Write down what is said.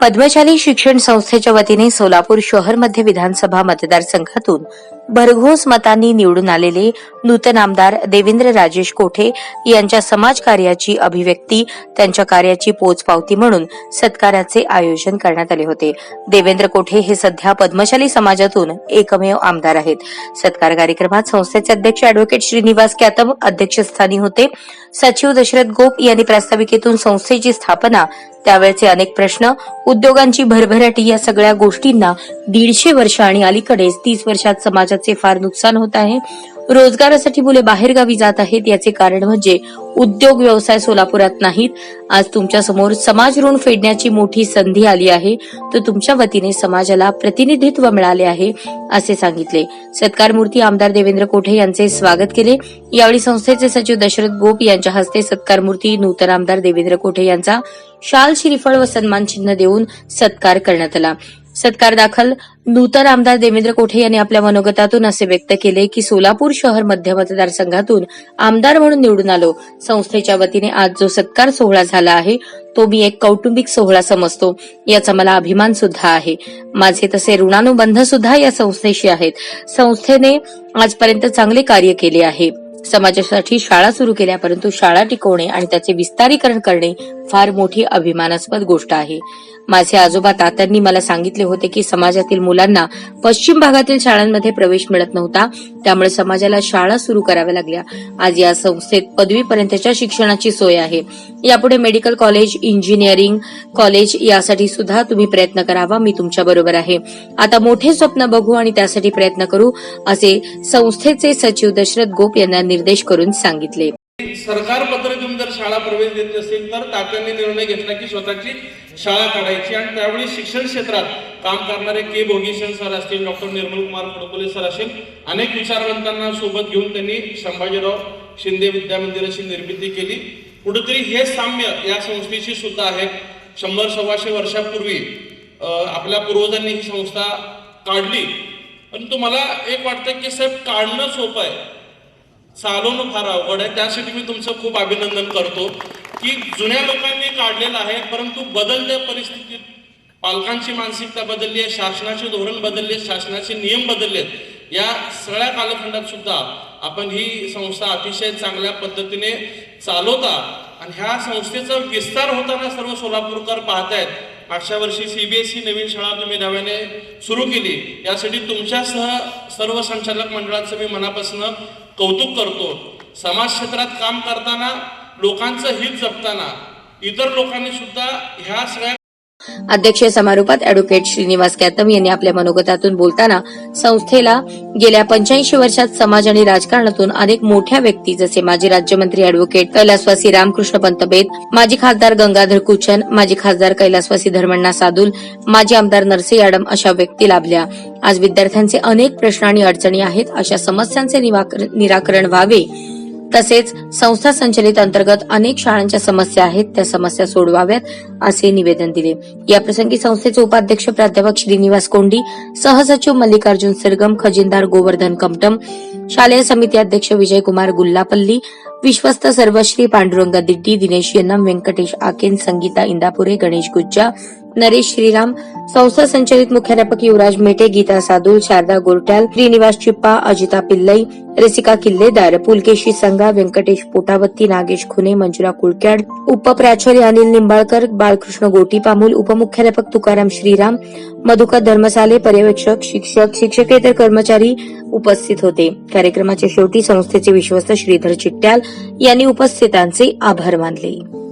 पद्मशाली शिक्षण संस्थेच्या वतीने सोलापूर शहर मध्य विधानसभा मतदारसंघातून भरघोस मतांनी निवडून आलेले नूतन आमदार देवेंद्र राजेश कोठे यांच्या समाजकार्याची अभिव्यक्ती त्यांच्या कार्याची पोचपावती म्हणून सत्काराचे आयोजन करण्यात आले होते. देवेंद्र कोठे हे सध्या पद्मशाली समाजातून एकमेव आमदार आहेत. सत्कार कार्यक्रमात संस्थेचे अध्यक्ष अॅडव्होकेट श्रीनिवास कॅतम अध्यक्षस्थानी होते. सचिव दशरथ गोप यांनी प्रास्ताविकेतून संस्थेची स्थापना त्यावेळचे अनेक प्रश्न उद्योगांची भरभराटी या सगळ्या गोष्टींना दीडशे वर्ष आणि अलीकडेच तीस वर्षात समाजाचे फार नुकसान होत आहे. रोजगारासाठी मुले बाहेरगावी जात आहेत याचे कारण म्हणजे उद्योग व्यवसाय सोलापुरात नाहीत. आज तुमच्यासमोर समाज ऋण फेडण्याची मोठी संधी आली आहे. तर तुमच्या वतीने समाजाला प्रतिनिधित्व मिळाले आहे असे सांगितले. सत्कार मूर्ती आमदार देवेंद्र कोठे यांचे स्वागत केले. यावेळी संस्थेचे सचिव दशरथ गोप यांच्या हस्ते सत्कार मूर्ती नूतन आमदार देवेंद्र कोठे यांचा शाल श्रीफळ व सन्मान चिन्ह देऊन सत्कार करण्यात आला. सत्कार दाखल. नूतन आमदार देवेंद्र कोठे यांनी आपल्या मनोगतातून असे व्यक्त केले की सोलापूर शहर मध्य मतदारसंघातून आमदार म्हणून निवडून आलो. संस्थेच्या वतीने आज जो सत्कार सोहळा झाला आहे तो मी एक कौटुंबिक सोहळा समजतो. याचा मला अभिमान सुद्धा आहे. माझे तसे ऋणानुबंध सुद्धा या संस्थेशी आहेत. संस्थेने आजपर्यंत चांगले कार्य केले आहे. समाजासाठी शाळा सुरू केल्या परंतु शाळा टिकवणे आणि त्याचे विस्तारीकरण करणे फार मोठी अभिमानास्पद गोष्ट आहे. माझे आजोबा तात्यांनी मला सांगितले होते की समाजातील मुलांना पश्चिम भागातील शाळांमध्ये प्रवेश मिळत नव्हता त्यामुळे समाजाला शाळा सुरू कराव्या लागल्या. आज या संस्थेत पदवीपर्यंतच्या शिक्षणाची सोय आहे. यापुढे मेडिकल कॉलेज इंजिनिअरिंग कॉलेज यासाठी सुद्धा तुम्ही प्रयत्न करावा मी तुमच्या बरोबर आहे. आता मोठे स्वप्न बघू आणि त्यासाठी प्रयत्न करू असे संस्थेचे सचिव दशरथ गोप यांना निर्देश करून सांगितले. सरकार पत्र देऊन जर शाळा प्रवेश देत असेल तर तात्यांनी निर्णय घेतला की स्वतःची शाळा काढायची आणि त्यावेळी शिक्षण क्षेत्रात काम करणारे के भोगेशन सर असतील डॉक्टर निर्मल कुमार फडकोले सर असेल अनेक विचारवंतांना सोबत घेऊन त्यांनी संभाजीराव शिंदे विद्या मंदिराची निर्मिती केली. कुठेतरी हे साम्य या संस्थेशी सुद्धा आहे. शंभर सव्वाशे वर्षापूर्वी आपल्या पूर्वजांनी ही संस्था काढली. परंतु मला एक वाटतं की साहेब काढणं सोपं आहे. चालवणं फार अवघड आहे. त्यासाठी मी तुमचं खूप अभिनंदन करतो की जुन्या लोकांनी काढलेलं आहे परंतु बदलत्या परिस्थितीत पालकांची मानसिकता बदलली आहे शासनाचे धोरण बदलले शासनाचे नियम बदललेत या सगळ्या कालखंडात सुद्धा आपण ही संस्था अतिशय चांगल्या पद्धतीने चालवता आणि ह्या संस्थेचा विस्तार होताना सर्व सोलापूरकर पाहतायत. मागच्या वर्षी सीबीएसई नवीन शाळा तुम्ही नव्याने सुरू केली. यासाठी तुमच्यासह सर्व संचालक मंडळाचं मी मनापासून कौतुक करतो. समाज क्षेत्रात काम करताना लोकांचं हित जपताना इतर लोकांनी सुद्धा ह्या सगळ्या अध्यक्षीय समारोपात अॅडव्होकेट श्रीनिवास कॅतम यांनी आपल्या मनोगतातून बोलताना संस्थेला गेल्या पंच्याऐंशी वर्षात समाज आणि राजकारणातून अनेक मोठ्या व्यक्ती जसे माजी राज्यमंत्री अॅडव्होकेट कैलासवासी रामकृष्ण पंतबेद माजी खासदार गंगाधर कुचन माजी खासदार कैलासवासी धर्मण्णा सादुल माजी आमदार नरसी याडम अशा व्यक्ती लाभल्या. आज विद्यार्थ्यांचे अनेक प्रश्न आणि अडचणी आहेत अशा समस्यांचे निराकरण व्हावे तसेच संस्था संचलित अंतर्गत अनेक शाळांच्या समस्या आहेत त्या समस्या सोडवाव्यात असे निवेदन दिले. या प्रसंगी संस्थेचे उपाध्यक्ष प्राध्यापक श्रीनिवास कोंडी सहसचिव मल्लिकार्जुन सरगम खजिनदार गोवर्धन कमटम शालेय समिती अध्यक्ष विजयकुमार गुल्लापल्ली विश्वस्त सर्वश्री पांडुरंग दिड्डी दिनेश यन्नम व्यंकटेश आकेन संगीता इंदापुरे गणेश गुज्जा नरेश श्रीराम संस्था संचलित मुख्याध्यापक युवराज मेटे गीता सादुल शारदा गोरट्याल श्रीनिवास चिप्पा अजिता पिल्लई रसिका किल्लेदार पुलकेशी संगा व्यंकटेश पोटावत्ती नागेश खुने मंजुला कुळक्याड उपप्राचार्य अनिल निंबाळकर बाळकृष्ण गोटीपामूल उपमुख्याध्यापक तुकाराम श्रीराम मधुकर धर्मसाले पर्यवेक्षक शिक्षक शिक्षकेतर कर्मचारी उपस्थित होते. कार्यक्रमाच्या शेवटी संस्थेचे विश्वस्त श्रीधर चिट्ट्याल यांनी उपस्थितांचे आभार मानले.